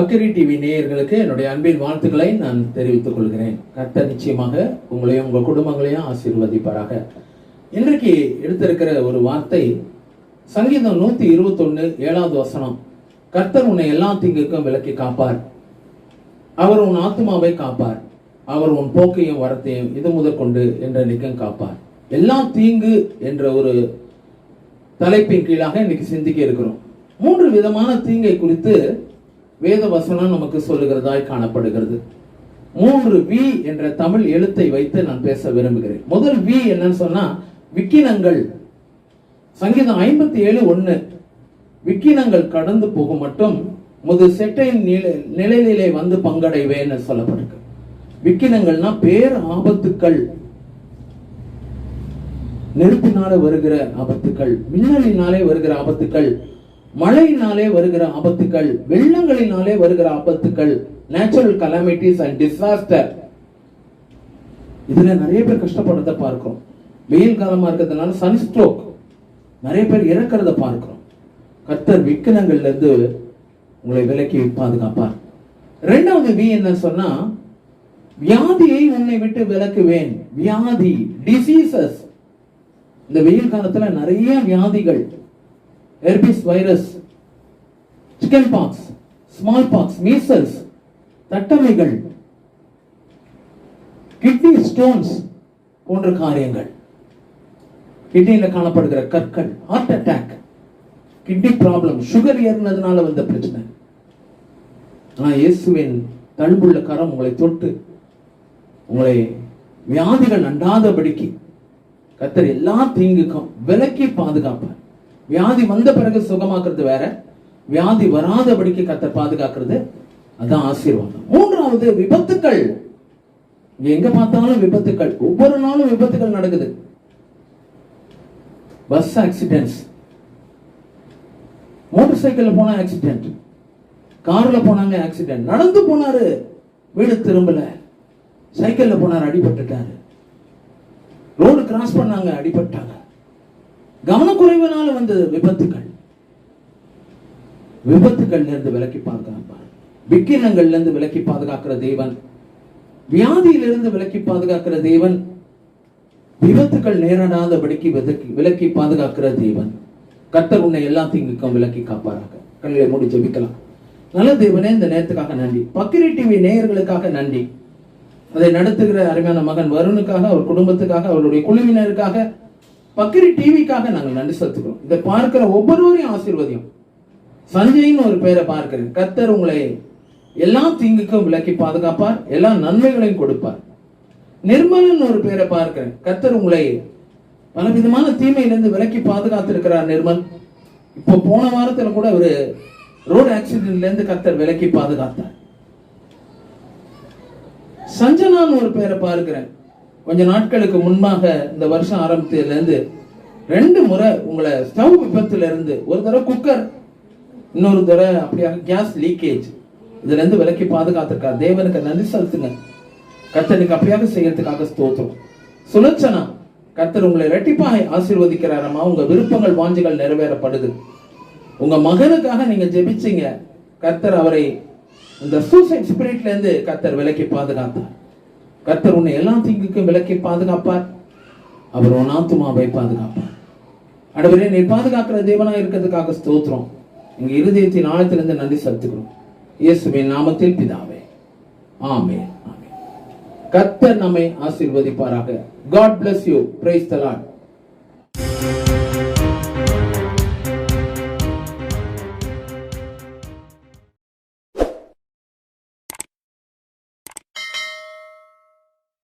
அக்கரி TV நேயர்களுக்கு என்னுடைய அன்பின் வாழ்த்துக்களை நான் தெரிவித்துக் கொள்கிறேன். கர்த்தர் நிச்சயமாக உங்களையும் உங்கள் குடும்பங்களையும் ஆசீர்வதிப்பாராக. இன்றைக்கு எடுத்திருக்கிற ஒரு வார்த்தை சங்கீதம் நூத்தி இருபத்தொன்னு ஏழாவது வசனம். கர்த்தர் உன்னை எல்லா தீங்குக்கும் விலக்கி காப்பார். அவர் உன் ஆத்மாவை காப்பார். அவர் உன் போக்கையும் வரத்தையும் இது முதற்கொண்டு என்றென்றைக்கும் காப்பார். எல்லா தீங்கு என்ற ஒரு தலைப்பின் கீழாக இன்னைக்கு சிந்திக்க இருக்கிறோம். மூன்று விதமான தீங்கை குறித்து வேத வசனம் நமக்கு சொல்லுகிறதாய் காணப்படுகிறது. மூன்று வி என்ற தமிழ் எழுத்தை வைத்து நான் பேச விரும்புகிறேன். முதல் வி என்னன்னு சொன்னா விக்கினங்கள். சங்கீதம் ஐம்பத்தி ஏழு ஒண்ணு. விக்கினங்கள் கடந்து போகும் மட்டும் முது செட்டையின் நிலை நிலையிலே வந்து பங்கடைவேன்னு சொல்லப்பட்டிருக்கு. விக்கினங்கள்னா பேர் ஆபத்துக்கள். நெருப்பினால வருகிற ஆபத்துக்கள் மின்னலினாலே வருகிற ஆபத்துக்கள். மழையினாலே வருகிற ஆபத்துக்கள் வெள்ளங்களினாலே வருகிற ஆபத்துக்கள் நேச்சுரல் கலாமிட்டிஸ் அண்ட் டிசாஸ்டர் இதுல நிறைய பேர் கஷ்டப்படுறத பார்க்கிறோம். வெயில் காலமா இருக்கிறதுனால சன்ஸ்ட்ரோக் நிறைய பேர் இறக்கிறத பார்க்கிறோம். கர்த்தர் விக்கனங்கள்ல இருந்து உங்களை விலக்கி பாதுகாப்பார். ரெண்டாவது வி என்ன சொன்னா வியாதியை உன்னை விட்டு விலக்குவேன். வியாதி டிசீசஸ் இந்த வெயில் காலத்துல நிறைய வியாதிகள். Herpes virus chicken pox small pox measles தட்டமைகள் kidney stones போன்ற காரியங்கள். கிட்னியில் காணப்படுகிற கற்கள் heart attack kidney problem sugar ஏறினதுனால வந்த பிரச்சனை. ஆனால் இயேசுவின் தழும்புள்ள கரம் உங்களை தொட்டு உங்களை வியாதிகள் அண்டாதபடிக்கு கத்தர் எல்லா தீங்குக்கும் விலக்கி பாதுகாப்பார். வியாதி வந்த பிறகு சுகமாக்குறது வேற வியாதி வராதபடிக்கு கத்தர் பாதுகாக்கிறது அதான் ஆசீர்வாதம். மூன்றாவது விபத்துக்கள். எங்க பார்த்தாலும் விபத்துக்கள். ஒவ்வொரு நாளும் விபத்துகள் நடக்குது. பஸ் ஆக்சிடென்ட்ஸ் மோட்டர் சைக்கிள்ல போன ஆக்சிடென்ட் கார்ல போனாங்க ஆக்சிடென்ட் நடந்து போனாரு வீடு திரும்பல. சைக்கிள்ல போனாரு அடிபட்டுட்டாரு. ரோடு கிராஸ் பண்ணாங்க அடிபட்டாங்க. கவனக்குறைவினால வந்த விபத்துகள். விபத்துகள்ல இருந்து விலக்கி பாதுகாப்பார். விக்கினங்கள்ல இருந்து விலக்கி பாதுகாக்கிற தேவன். வியாதியிலிருந்து விலக்கி பாதுகாக்கிற தேவன். விபத்துகள் நேரிடாதபடிக்கு விலக்கி விலக்கி பாதுகாக்கிற தேவன். கத்தர் உன்னை எல்லா தீங்குக்கும் விலக்கி காப்பாராக. கண்களை மூடி ஜெபிக்கலாம். நல்ல தேவனே இந்த நேரத்துக்காக நன்றி. பக்கிரி டிவி நேயர்களுக்காக நன்றி. அதை நடத்துகிற அருமையான மகன் வருணுக்காக அவர் குடும்பத்துக்காக அவருடைய குழுவினருக்காக பக்கரி டிவிக்காக நாங்கள் நன்றி செலுத்துகிறோம். இதை பார்க்கிற ஒவ்வொருவரையும் ஆசீர்வதியும். சஞ்சய்னு ஒரு பேரை பார்க்கிறேன். கத்தர் உங்களை எல்லா தீங்குக்கும் விலக்கி பாதுகாப்பார். எல்லா நன்மைகளையும் கொடுப்பார். நிர்மலன் ஒரு பேரை பார்க்கிறேன். கத்தர் உங்களை பலவிதமான தீமையிலிருந்து விலக்கி பாதுகாத்திருக்கிறார் நிர்மல். இப்போ போன வாரத்துல கூட ஒரு ரோடு ஆக்சிடென்ட்ல இருந்து கத்தர் விலக்கி பாதுகாத்தார். சஞ்சனான்னு ஒரு பேரை பார்க்கிறேன். கொஞ்ச நாட்களுக்கு முன்பாக இந்த வருஷம் ஆரம்பத்துல இருந்து ரெண்டு முறை உங்களை ஸ்டவ் விபத்துல இருந்து ஒரு தடவை குக்கர் இன்னொரு தடவை அப்படியாக கேஸ் லீக்கேஜ் இதுல இருந்து விலக்கி பாதுகாத்திருக்கார். தேவனுக்கு நன்றி செலுத்துங்க. கத்தனுக்கு அப்படியாக செய்யறதுக்காக ஸ்தோத்திரம். சுலட்சணா கர்த்தர் உங்களை ரெட்டிப்பாய் ஆசீர்வதிக்கிறாரம்மா உங்க விருப்பங்கள் வாஞ்சிகள் நிறைவேறப்படுது. உங்க மகனுக்காக நீங்க ஜெபிச்சீங்க. கர்த்தர் அவரை இந்த சூசைட் ஸ்பிரிட்ல இருந்து கர்த்தர் விலக்கி பாதுகாத்தார். கர்த்தர் உன்னை எல்லா தீங்குக்கும் விலக்கி பாதுகாப்பார். அவர் உன் ஆத்துமாவை பாதுகாப்பார். அடுவரே நீ பாதுகாக்கிற தேவனா இருக்கிறதுக்காக ஸ்தோத்திரம். எங்க இருதயத்தின் ஆழத்திலிருந்து நன்றி செலுத்துகிறோம். இயேசுவின் நாமத்தில் பிதாவே. ஆமே ஆமே கர்த்தர் நம்மை ஆசீர்வதிப்பாராக. God bless you praise the